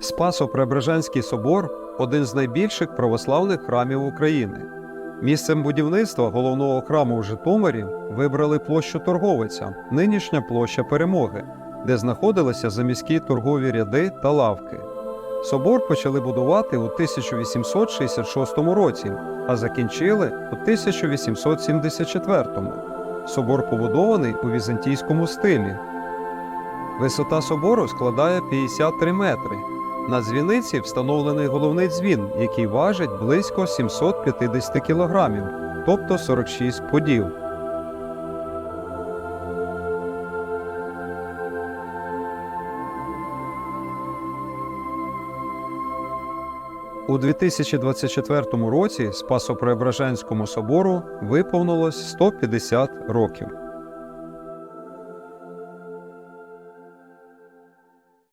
Спасо-Преображенський собор один з найбільших православних храмів України. Місцем будівництва головного храму у Житомирі вибрали площу Торговиця, нинішня площа Перемоги, де знаходилися заміські торгові ряди та лавки. Собор почали будувати у 1866 році, а закінчили у 1874. Собор побудований у візантійському стилі. Висота собору складає 53 метри. На дзвіниці встановлений головний дзвін, який важить близько 750 кілограмів, тобто 46 подів. У 2024 році Спасо-Преображенському собору виповнилось 150 років.